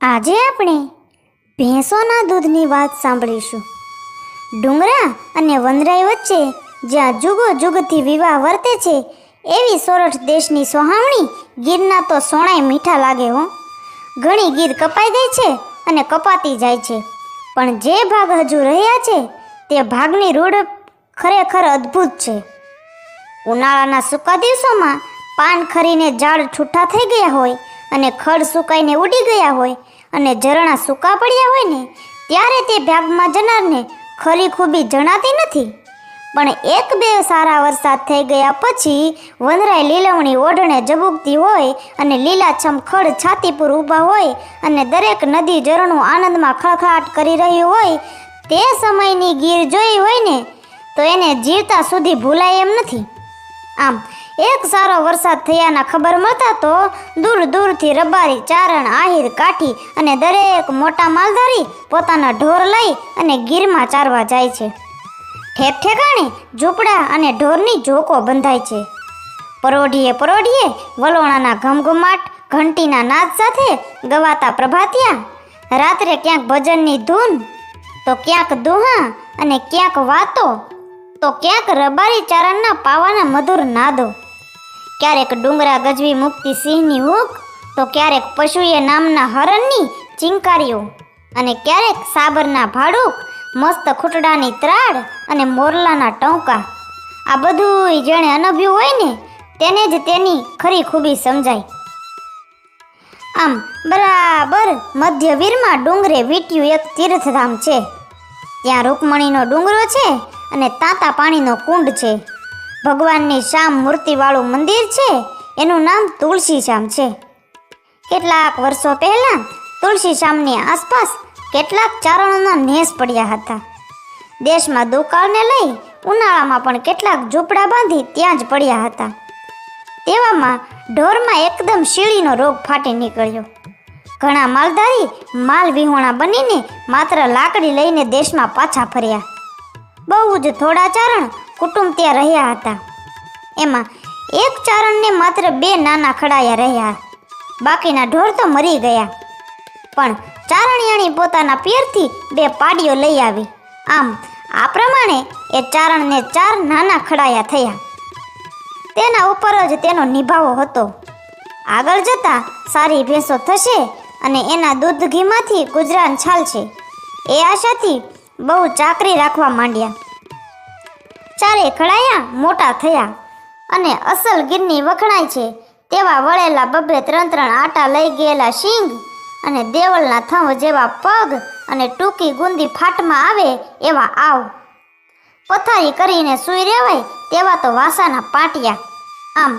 આજે આપણે ભેંસોના દૂધની વાત સાંભળીશું. ડુંગરા અને વનરાઈ વચ્ચે જ્યાં જુગો જુગથી વિવાહ વર્તે છે, એવી સોરઠ દેશની સોહામણી ગીરના તો સોણાય મીઠા લાગે હો. ઘણી ગીર કપાઈ ગઈ છે અને કપાતી જાય છે. પણ જે ભાગ હજુ રહ્યા છે, તે ભાગની રૂઢ ખરેખર અદ્ભુત છે. ઉનાળાના સૂકા દિવસોમાં પાન ખરીને ઝાડ છૂટા થઈ ગયા હોય અને ખડ સુકાઈને ઉડી ગયા હોય અને ઝરણા સૂકા પડ્યા હોય ને, ત્યારે તે ભાગમાં જનારને ખરી ખૂબી જણાતી નથી. પણ એક બે સારા વરસાદ થઈ ગયા પછી વનરાય લીલવણી ઓઢણે ઝબુકતી હોય અને લીલાછમ ખડ છાતી પર ઊભા હોય અને દરેક નદી ઝરણું આનંદમાં ખળખળાટ કરી રહ્યું હોય, તે સમયની ગીર જોઈ હોય ને, તો એને જીવતા સુધી ભૂલાય એમ નથી. આમ એક સારો વરસાદ થયાના ખબર મળતા તો દૂર દૂરથી રબારી, ચારણ, આહિર કાઠી અને દરેક મોટા માલધારી પોતાના ઢોર લઈ અને ગીરમાં ચારવા જાય છે. ઠેક ઠેકાણે ઝૂંપડા અને ઢોરની જોકો બંધાય છે. પરોઢીએ પરોઢીએ વલોણાના ઘમઘમાટ, ઘંટીના નાદ સાથે ગવાતા પ્રભાતિયા, રાત્રે ક્યાંક ભજનની ધૂન, તો ક્યાંક દુહા અને ક્યાંક વાતો, તો ક્યાંક રબારી ચારણના પાવાના મધુર નાદો. ક્યારેક ડુંગરા ગજવી મુક્તિ સિંહની હૂક, તો ક્યારેક પશુએ નામના હરણની ચિંકારીઓ અને ક્યારેક સાબરના ભાડુક, મસ્ત ખૂટડાની ત્રાડ અને મોરલાના ટોંકા. આ બધું જેણે અનભ્યું હોય ને, તેને જ તેની ખરી ખૂબી સમજાય. આમ, બરાબર મધ્યવીરમાં ડુંગરે વીટ્યું એક તીર્થધામ છે. ત્યાં રૂકમણીનો ડુંગરો છે અને તાતા પાણીનો કુંડ છે. ભગવાનની શામ મૂર્તિવાળું મંદિર છે, એનું નામ તુલસીશામ છે. કેટલાક વર્ષો પહેલા તુલસી શ્યામની આસપાસ કેટલાક ચારણોના નેસ પડ્યા હતા. દેશમાં દુકાળને લઈ ઉનાળામાં પણ કેટલાક ઝૂંપડા બાંધી ત્યાં જ પડ્યા હતા. તેવામાં ઢોરમાં એકદમ શીળીનો રોગ ફાટી નીકળ્યો. ઘણા માલધારી માલ વિહોણા બનીને માત્ર લાકડી લઈને દેશમાં પાછા ફર્યા. બહુ જ થોડા ચારણ કુટુંબ ત્યાં રહ્યા હતા. એમાં એક ચારણને માત્ર બે નાના ખડાયા રહ્યા. બાકીના ઢોર તો મરી ગયા. પણ ચારણિયાણી પોતાના પિયરથી બે પાડીઓ લઈ આવી. આમ, આ પ્રમાણે એ ચારણને ચાર નાના ખડાયા થયા. તેના ઉપર જ તેનો નિભાવો હતો. આગળ જતાં સારી ભેંસો થશે અને એના દૂધ ઘીમાંથી ગુજરાન છાલશે. એ આશાથી બહુ ચાકરી રાખવા માંડ્યા. ચારે ખડાયા મોટા થયા. અને અસલ ગીરની વખણાય છે, તેવા વળેલા બબે ત્રણ ત્રણ આટા લઈ ગયેલા શીંગ અને દેવલના થંભ જેવા પગ અને ટૂંકી ગુંદી ફાટમાં આવે એવા આવ. પથારી કરીને સૂઈ રહેવાય તેવા તો વાસાના પાટિયા. આમ,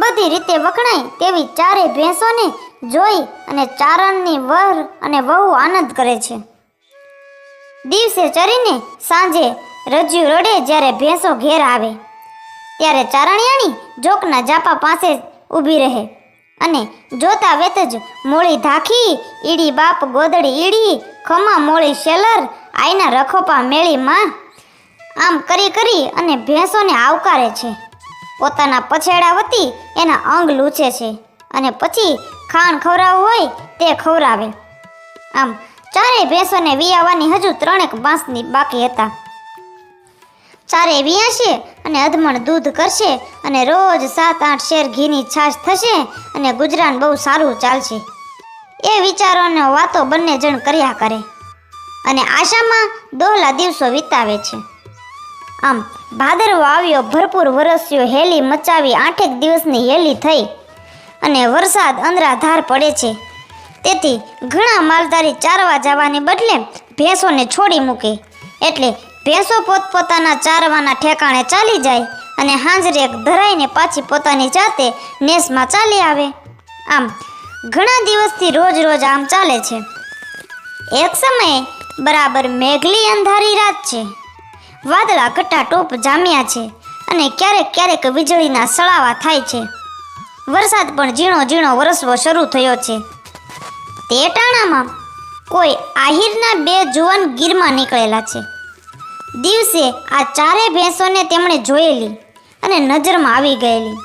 બધી રીતે વખણાય તેવી ચારે ભેંસોને જોઈ અને ચારણની વર અને વહુ આનંદ કરે છે. દિવસે ચરીને સાંજે રજ્યું રડે જ્યારે ભેંસો ઘેર આવે. ત્યારે ચારણિયાણી જોકના જાપા પાસે ઊભી રહે અને જોતા વેત જ મોળી ધાખી, ઈડી બાપ ગોદડી ઈડી, ખમા મોળી શેલર, આઈના રખોપા મેળી માં આમ કરી કરી અને ભેંસોને આવકારે છે. પોતાના પછેડા વતી એના અંગ લૂછે છે અને પછી ખાણ ખવરાવું હોય તે ખવરાવે. આમ ચારેય ભેંસોને વિયાવાની હજુ ત્રણેક બાંસની બાકી હતા. ચારે વિયાશે અને અધમણ દૂધ કરશે અને રોજ સાત આઠ શેર ઘીની છાશ થશે અને ગુજરાન બહુ સારું ચાલશે. એ વિચારોને વાતો બંને જણ કર્યા કરે. અને આશામાં દોહલા દિવસો વિતાવે છે. આમ ભાદરવો આવ્યો ભરપૂર વરસ્યો હેલી મચાવી આઠેક દિવસની હેલી થઈ અને વરસાદ અંદરાધાર પડે છે. તેથી ઘણા માલધારી ચારવા જવાને બદલે ભેંસોને છોડી મૂકે. એટલે ભેંસો પોતપોતાના ચારવાના ઠેકાણે ચાલી જાય અને હાંજરે ધરાઈને પાછી પોતાની જાતે નેસમાં ચાલી આવે. આમ, ઘણા દિવસથી રોજ રોજ આમ ચાલે છે. એક સમયે બરાબર મેઘલી અંધારી રાત છે. વાદળા ઘટા ટોપ જામ્યા છે અને ક્યારેક ક્યારેક વીજળીના સળાવા થાય છે. વરસાદ પણ ઝીણો ઝીણો વરસવો શરૂ થયો છે. તે ટાણામાં કોઈ આહિરના બે જુવાન ગીરમાં નીકળેલા છે. દિવસે આ ચારે ભેંસોને તેમણે જોયેલી અને નજરમાં આવી ગયેલી.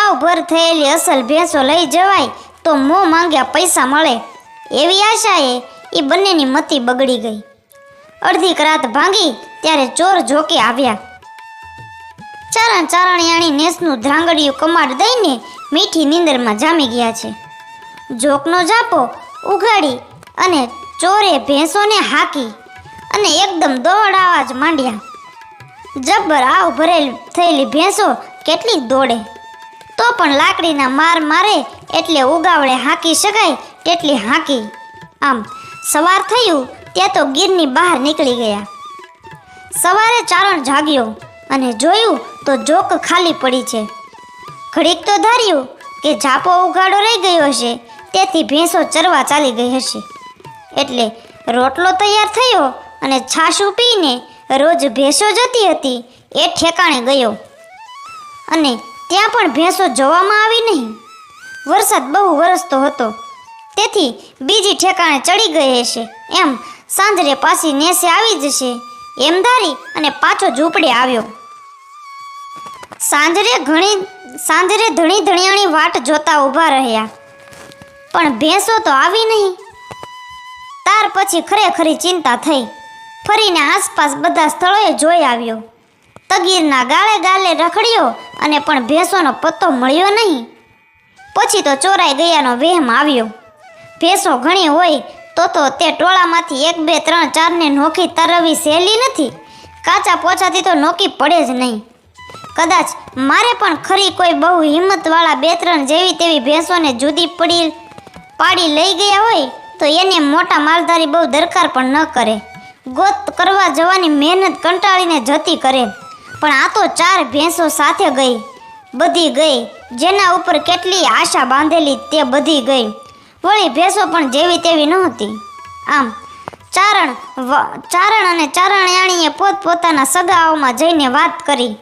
આવભર થયેલી અસલ ભેંસો લઈ જવાય તો મોં માંગ્યા પૈસા મળે એવી આશાએ એ બંનેની મતી બગડી ગઈ. અડધી રાત ભાંગી ત્યારે ચોર જોકે આવ્યા. ચારણ ચારણિયાણી નેસનું ધ્રાંગડિયું કમાડ દઈને મીઠી નીંદરમાં જામી ગયા છે. જોકનો જાપો ઉઘાડી અને ચોરે ભેંસોને હાકી અને એકદમ દોડાવા જ માંડ્યા. જબ્બર આવ ભરેલ થયેલી ભેંસો કેટલી દોડે. તો પણ લાકડીના માર મારે એટલે ઉગાવળે હાંકી શકાય તેટલી હાંકી. આમ સવાર થયું ત્યાં તો ગીરની બહાર નીકળી ગયા. સવારે ચારણ જાગ્યો અને જોયું તો જોક ખાલી પડી છે. ઘડીક તો ધાર્યું કે જાપો ઉઘાડો રહી ગયો હશે, તેથી ભેંસો ચરવા ચાલી ગઈ હશે. એટલે રોટલો તૈયાર થયો અને છાશું પીને રોજ ભેંસો જતી હતી, એ ઠેકાણે ગયો. અને ત્યાં પણ ભેંસો જોવામાં આવી નહીં. વરસાદ બહુ વરસતો હતો. તેથી બીજી ઠેકાણે ચડી ગઈ હશે. એમ સાંજરે પાછી નેસે આવી જશે. એમ ધારી અને પાછો ઝૂંપડે આવ્યો. સાંજરે ઘણી, સાંજરે ધણી ધણિયાણી વાટ જોતા ઊભા રહ્યા. પણ ભેંસો તો આવી નહીં. તાર પછી ખરેખરી ચિંતા થઈ. ફરીને આસપાસ બધા સ્થળોએ જોઈ આવ્યો. તગીરના ગાળે ગાલે રખડ્યો અને પણ ભેંસોનો પત્તો મળ્યો નહીં. પછી તો ચોરાઈ ગયાનો વહેમ આવ્યો. ભેંસો ઘણી હોય તો તો તે ટોળામાંથી એક, બે, ત્રણ, ચારને નોખી તરવી સહેલી નથી. કાચા પોચાથી તો નોકી પડે જ નહીં. કદાચ મારે પણ ખરી કોઈ બહુ હિંમતવાળા બે, ત્રણ જેવી તેવી ભેંસોને જુદી પડી, પાડી લઈ ગયા હોય તો એને મોટા માલધારી બહુ દરકાર પણ ન કરે. ગોત કરવા જવાની મહેનત કંટાળીને જતી કરે. પણ આ તો ચાર ભેંસો સાથે ગઈ. બધી ગઈ. જેના ઉપર કેટલી આશા બાંધેલી તે બધી ગઈ. વળી ભેંસો પણ જેવી તેવી નહોતી. આમ, ચારણ ચારણ અને ચારણયાણીએ પોતપોતાના સગાઓમાં જઈને વાત કરી.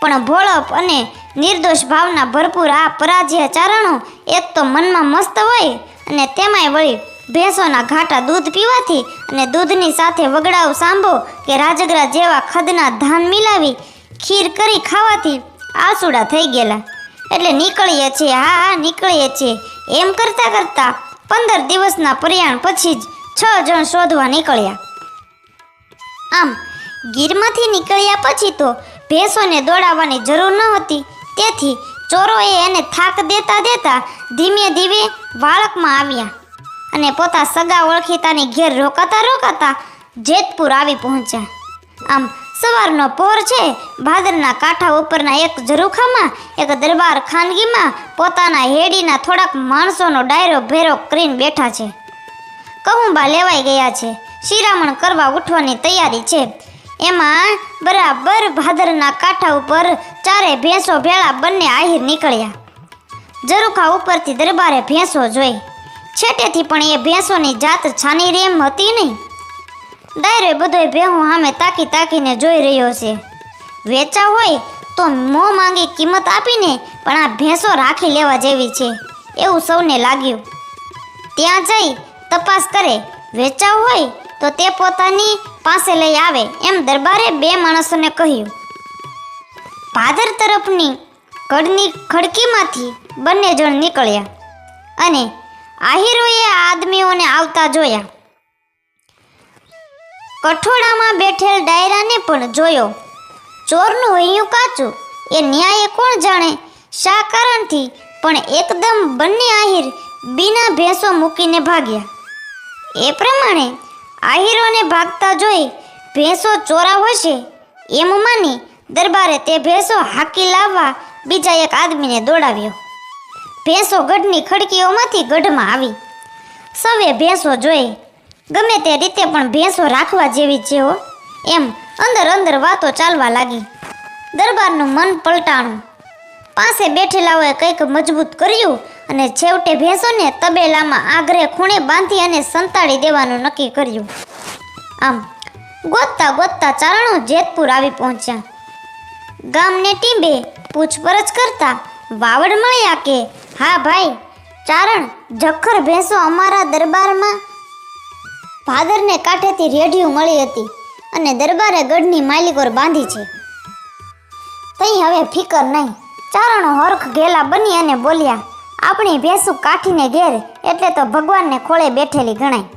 પણ ભોળપ અને નિર્દોષ ભાવના ભરપૂર આ પરાજય ચારણો એક તો મનમાં મસ્ત હોય અને તેમાંય વળી ભેંસોના ઘાટા દૂધ પીવાથી અને દૂધની સાથે વગડાવ સાંભો કે રાજગરા જેવા ખદના ધાન મિલાવી ખીર કરી ખાવાથી આસુડા થઈ ગયેલા. એટલે નીકળીએ છીએ હા હા, નીકળીએ છીએ. એમ કરતાં કરતાં પંદર દિવસના પ્રયાણ પછી જ છ જણ શોધવા નીકળ્યા. આમ, ગીરમાંથી નીકળ્યા પછી તો ભેંસોને દોડાવવાની જરૂર ન હતી. તેથી ચોરોએ એને થાક દેતા દેતા ધીમે ધીમે વાળકમાં આવ્યા. અને પોતા સગા ઓળખીતાની ઘેર રોકાતા રોકાતા જેતપુર આવી પહોંચ્યા. આમ સવારનો પોર છે, ભાદરના કાંઠા ઉપરના એક ઝરૂખામાં, એક દરબાર ખાનગીમાં પોતાના હેડીના થોડાક માણસોનો ડાયરો ભેરો કરીને બેઠા છે. કહુંબા લેવાઈ ગયા છે, શિરામણ કરવા ઉઠવાની તૈયારી છે. એમાં બરાબર ભાદરના કાંઠા ઉપર ચારે ભેંસો ભેળા બંને આહિર નીકળ્યા. ઝરૂખા ઉપરથી દરબારે ભેંસો જોઈ છેટેથી પણ એ ભેંસોની જાત છાની રેમ હતી નહીં. ડાયરે બધોય ભેહું સામે તાકી તાકીને જોઈ રહ્યો છે. વેચા હોય તો મોં માંગી કિંમત આપીને પણ આ ભેંસો રાખી લેવા જેવી છે. એવું સૌને લાગ્યું. ત્યાં જઈ તપાસ કરે. વેચાવ હોય તો તે પોતાની પાસે લઈ આવે એમ દરબારે બે માણસોને કહ્યું. ભાદર તરફની કડની ખડકીમાંથી બંને જણ નીકળ્યા અને આહિરોએ આ આદમીઓને આવતા જોયા. કઠોળામાં બેઠેલ ડાયરાને પણ જોયો. ચોરનું હૈયું કાચું. એ ન્યાય કોણ જાણે શા કારણથી પણ એકદમ બંને આહિર બીના ભેંસો મૂકીને ભાગ્યા. એ પ્રમાણે આહિરોને ભાગતા જોઈ ભેંસો ચોરા હશે એમ માની દરબારે તે ભેંસો હાકી લાવવા બીજા એક આદમીને દોડાવ્યો. ભેંસો ગઢની ખડકીઓમાંથી ગઢમાં આવી. સવે ભેંસો જોઈ. ગમે તે રીતે પણ ભેંસો રાખવા જેવી જેવો એમ અંદર અંદર વાતો ચાલવા લાગી. દરબારનું મન પલટાણું. પાસે બેઠેલાઓએ કંઈક મજબૂત કર્યું અને છેવટે ભેંસોને તબેલામાં આગ્રે ખૂણે બાંધી અને સંતાડી દેવાનું નક્કી કર્યું. આમ ગોતતા ગોતતા ચારણો જેતપુર આવી પહોંચ્યા. ગામને ટીંબે પૂછપરછ કરતા વાવડ મળ્યા કે હા ભાઈ, ચારણ, જખર ભેંસો અમારા દરબારમાં ભાદરને કાંઠેથી રેઢિયું મળી હતી અને દરબારે ગઢની માલિકોર બાંધી છે. તઈ હવે ફિકર નહીં. ચારણો હરખ ઘેલા બની અને બોલ્યા, આપણી ભેંસું કાઠીને ઘેર, એટલે તો ભગવાનને ખોળે બેઠેલી ગણાય.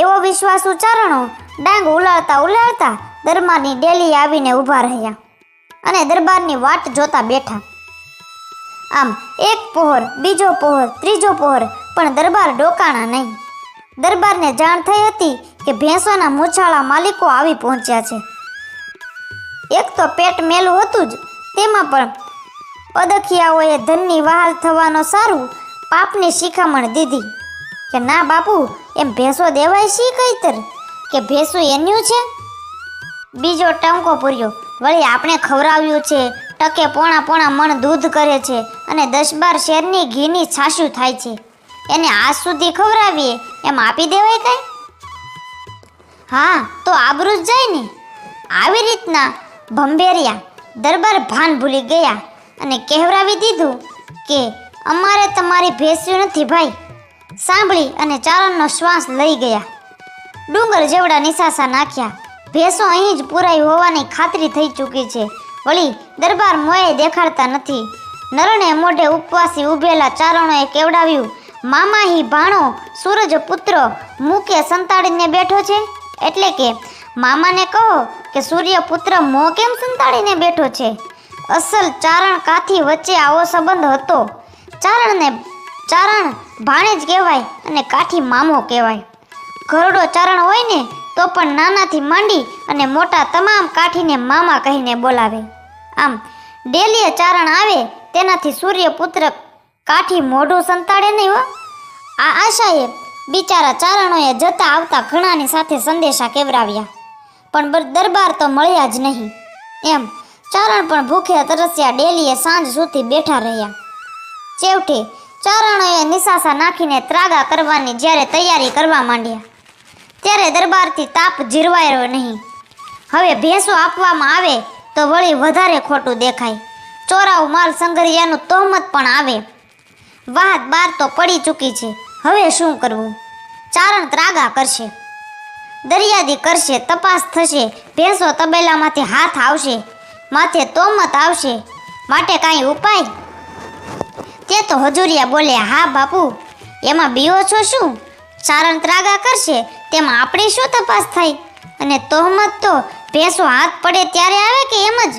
એવો વિશ્વાસુ ચારણો ડાંગ ઉલાળતા ઉલાળતા દરબારની ડેલી આવીને ઊભા રહ્યા અને દરબારની વાટ જોતા બેઠા. આમ એક પહોર, બીજો પહોર, ત્રીજો પહોર, પણ દરબાર ડોકાણા નહીં. દરબારને જાણ થઈ હતી કે ભેંસોના મૂછાળા માલિકો આવી પહોંચ્યા છે. એક તો પેટ મેલું હતું જ, તેમાં પણ પદખિયાઓએ ધનની વહાલ થવાનો સારું પાપની શિખામણ દીધી. કે ના બાપુ, એમ ભેંસો દેવાય શી કઈતર કે ભેંસું એન્યું છે? બીજો ટંકો પૂર્યો, વળી આપણે ખવડાવ્યું છે ટકે પોણા પોણા મણ દૂધ કરે છે અને દસ બાર શેરની ઘીની છાશું થાય છે. એને આજ સુધી ખવડાવીએ? એમ આપી દેવાય કાંઈ? હા, તો આબરૂ જ જાય ને? આવી રીતના ભંભેરિયા દરબાર ભાન ભૂલી ગયા અને કહેવરાવી દીધું કે અમારે તમારી ભેંસ્યું નથી ભાઈ. સાંભળી અને ચારણનો શ્વાસ લઈ ગયા. ડુંગર જેવડા નિશાસા નાખ્યા. ભેંસો અહીં જ પુરાઈ હોવાની ખાતરી થઈ ચૂકી છે. વળી દરબાર મોએ દેખાડતા નથી. નરણે મોઢે ઉપવાસી ઊભેલા ચારણોએ કેવડાવ્યું મામાહી ભાણો, સૂરજ પુત્ર મૂકે સંતાડીને બેઠો છે? એટલે કે, મામાને કહો કે સૂર્ય પુત્ર મો કેમ સંતાડીને બેઠો છે? અસલ ચારણ કાથી વચ્ચે આવો સંબંધ હતો. ચારણને, ચારણ ભાણે જ કહેવાય અને કાઠી મામો કહેવાય. ઘરડો ચારણ હોય ને તો પણ નાનાથી માંડી અને મોટા તમામ કાઠીને મામા કહીને બોલાવે. આમ, ડેલીએ ચારણ આવે, તેનાથી સૂર્યપુત્ર કાઠી મોઢું સંતાડે નહીં હો. આ આશાએ બિચારા ચારણોએ જતા આવતા ઘણાની સાથે સંદેશા કેવરાવ્યા. પણ દરબાર તો મળ્યા જ નહીં. એમ, ચારણ પણ ભૂખે તરસ્યા ડેલીએ સાંજ સુધી બેઠા રહ્યા. છેવટે ચારણોએ નિશાસા નાખીને ત્રાગા કરવાની જ્યારે તૈયારી કરવા માંડ્યા. ત્યારે દરબારથી તાપ જીરવાયો નહીં. હવે ભેંસો આપવામાં આવે તો વળી વધારે ખોટું દેખાય. ચોરાવ માલ સંઘરિયાનું તોહમત પણ આવે. વાહત બાર તો પડી ચૂકી છે. હવે શું કરવું? ચારણ ત્રાગા કરશે. દરિયાદી કરશે, તપાસ થશે. ભેંસો તબેલામાંથી હાથ આવશે. માથે તોમત આવશે. માટે કાંઈ ઉપાય? તે તો હજુરિયા બોલે, હા બાપુ, એમાં બીઓ છો શું? ચારણ ત્રાગા કરશે, તેમાં આપણી શું તપાસ થાય અને તોહમત તો ભેંસો હાથ પડે ત્યારે આવે કે એમ જ?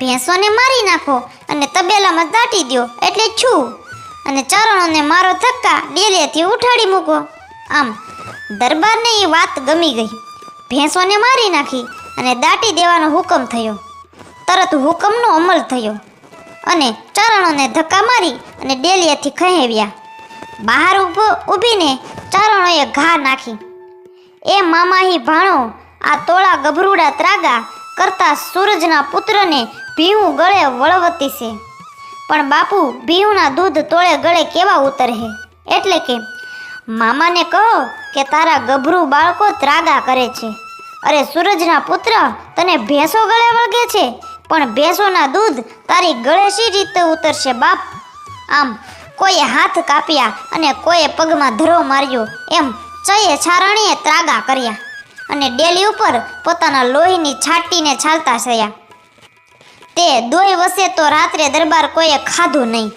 ભેંસોને મારી નાખો અને તબેલામાં દાટી દો એટલે છું. અને ચારણોને મારો ધક્કા ડેલેથી ઉઠાડી મૂકો. આમ, દરબારને એ વાત ગમી ગઈ. ભેંસોને મારી નાખી અને દાટી દેવાનો હુકમ થયો. તરત હુકમનો અમલ થયો. અને ચારણોને ધક્કા મારી અને ડેલિયાથી ખહેવ્યા. બહાર ઊભો ઊભીને ચારણોએ ઘા નાખી. એ મામાહી ભાણો આ તોળા ગભરૂડા ત્રાગા કરતા સૂરજના પુત્રને ભીવું ગળે વળવતી છે. પણ બાપુ ભીવના દૂધ તોળે ગળે કેવા ઉતરે એટલે કે, મામાને કહો કે તારા ગભરું બાળકો ત્રાગા કરે છે. અરે સૂરજના પુત્ર, તને ભેંસો ગળે વળગે છે? પણ ભેંસોના દૂધ તારી ગળે શી રીતે ઉતરશે બાપ. આમ કોઈએ હાથ કાપ્યા અને કોઈએ પગમાં ધરો માર્યો. એમ ચયે છારણીએ ત્રાગા કર્યા અને ડેલી ઉપર પોતાના લોહીની છાટીને છાલતા થયા. તે દોય વસે તો રાત્રે દરબાર કોઈએ ખાધું નહીં.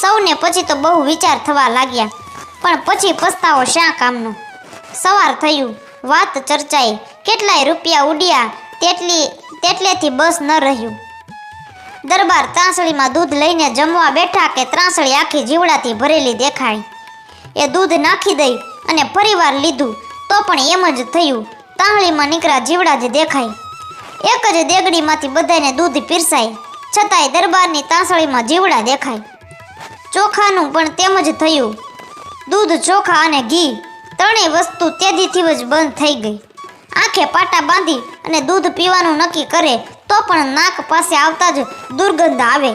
સૌને પછી તો બહુ વિચાર થવા લાગ્યા, પણ પછી પસ્તાવો શા કામનો? સવાર થયું, વાત ચર્ચાઈ, કેટલાય રૂપિયા ઉડ્યા, તેટલી તેટલેથી બસ ન રહ્યું. દરબાર ત્રાસળીમાં દૂધ લઈને જમવા બેઠા કે ત્રાસળી આખી જીવડાથી ભરેલી દેખાઈ. એ દૂધ નાખી દઈ અને ફરીવાર લીધું, તો પણ એમ જ થયું તાંહળીમાં નીકળ્યા જીવડા જ દેખાય એક જ દેગડીમાંથી બધાને દૂધ પીરસાય છતાંય દરબારની તાંસળીમાં જીવડા દેખાય ચોખાનું પણ તેમ જ થયું. દૂધ, ચોખા અને ઘી ત્રણેય વસ્તુ તેજીથી જ બંધ થઈ ગઈ. આંખે પાટા બાંધી અને દૂધ પીવાનું નક્કી કરે તો પણ નાક પાસે આવતા જ દુર્ગંધ આવે.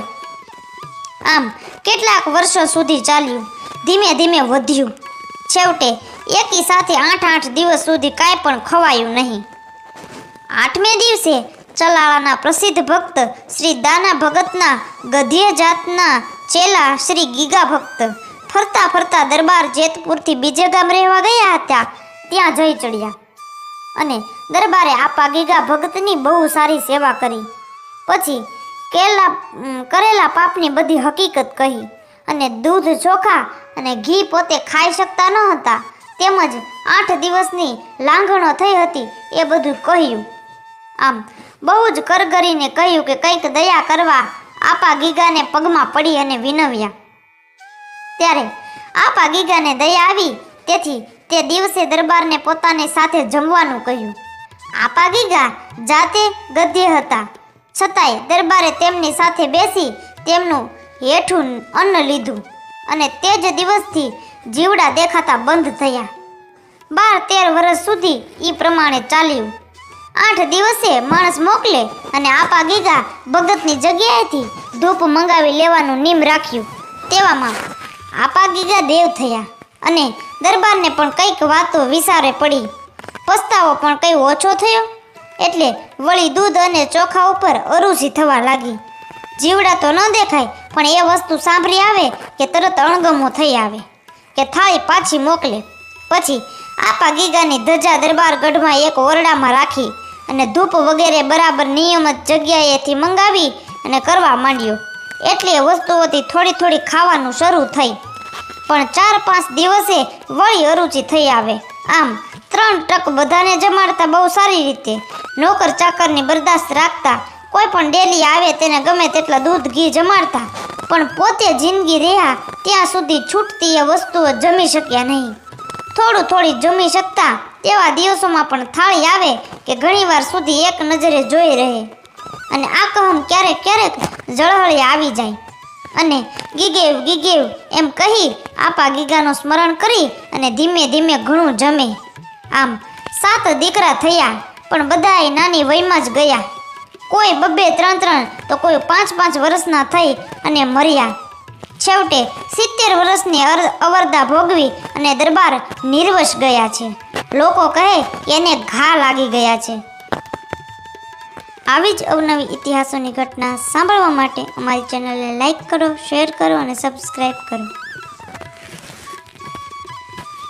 આમ કેટલાક વર્ષો સુધી ચાલ્યું, ધીમે ધીમે વધ્યું. છેવટે એકી સાથે આઠ આઠ દિવસ સુધી કાંઈ પણ ખવાયું નહીં. આઠમે દિવસે ચલાળાના પ્રસિદ્ધ ભક્ત શ્રી દાના ભગતના ગધ્ય જાતના ચેલા શ્રી ગીગા ભક્ત ફરતા ફરતા દરબાર જેતપુરથી બીજે ગામ રહેવા ગયા હતા, ત્યાં જઈ ચડ્યા. અને દરબારે આપા ગીગા ભગતની બહુ સારી સેવા કરી. પછી કેલા કરેલા પાપની બધી હકીકત કહી અને દૂધ ચોખા અને ઘી પોતે ખાઈ શકતા ન હતા. તેમજ આઠ દિવસની લાંઘણો થઈ હતી એ બધું કહ્યું. આમ બહુ જ કરગરીને કહ્યું કે કંઈક દયા કરવા આપા ગીગાને પગમાં પડી અને વિનવ્યા. ત્યારે આપા ગીગાને દયા આવી, તેથી તે દિવસે દરબારને પોતાની સાથે જમવાનું કહ્યું. આપા ગીગા, જાતે ગધ્ય હતા. છતાંય દરબારે તેમની સાથે બેસી તેમનું હેઠું અન્ન લીધું અને તે જ દિવસથી જીવડા દેખાતા બંધ થયા. બાર તેર વર્ષ સુધી એ પ્રમાણે ચાલ્યું. આઠ દિવસે માણસ મોકલે અને આપા ગીગા ભગતની જગ્યાએથી ધૂપ મંગાવી લેવાનું નિમ રાખ્યું. તેવામાં આપા ગીગા દેવ થયા અને દરબારને પણ કંઈક વાતો વિસારે પડી. પસ્તાવો પણ કંઈ ઓછો થયો. એટલે વળી દૂધ અને ચોખા ઉપર અરુચિ થવા લાગી. જીવડા તો ન દેખાય, પણ એ વસ્તુ સાંભળી આવે કે તરત અણગમો થઈ આવે, કે થાળી પાછી મોકલે. પછી આપા ગીગાની ધજા દરબાર ગઢમાં એક ઓરડામાં રાખી અને ધૂપ વગેરે બરાબર નિયમિત જગ્યાએથી મંગાવી અને કરવા માંડ્યો. એટલે વસ્તુઓથી થોડી થોડી ખાવાનું શરૂ થઈ. પણ ચાર પાંચ દિવસે વળી અરુચિ થઈ આવે. આમ, ત્રણ ટક બધાને જમાડતા બહુ સારી રીતે. નોકર ચાકરની બરદાસ્ત રાખતા, કોઈ પણ ડેલી આવે તેને ગમે તેટલા દૂધ ઘી જમાડતા. પણ પોતે જિંદગી રહ્યા, ત્યાં સુધી છૂટતી એ વસ્તુઓ જમી શક્યા નહીં. થોડું થોડી જમી શકતા, તેવા દિવસોમાં પણ થાળી આવે કે ઘણીવાર સુધી એક નજરે જોઈ રહે. અને આ કહમ ક્યારેક ક્યારેક જળહળી આવી જાય. અને ગીગેવ ગીગેવ, એમ કહી આપા ગીગાનું સ્મરણ કરી અને ધીમે ધીમે ઘણું જમે. આમ સાત દીકરા થયા, પણ બધાએ નાની વયમાં જ ગયા. કોઈ બબ્બે ત્રણ ત્રણ, તો કોઈ પાંચ પાંચ વર્ષના થઈ અને મર્યા. છેવટે સિત્તેર વર્ષની અવરદા ભોગવી અને દરબાર નિર્વશ ગયા છે. લોકો કહે, એને ઘા લાગી ગયા છે. આવી જ અવનવી ઇતિહાસોની ઘટના સાંભળવા માટે અમારી ચેનલને લાઇક કરો, શેર કરો અને સબસ્ક્રાઈબ કરો.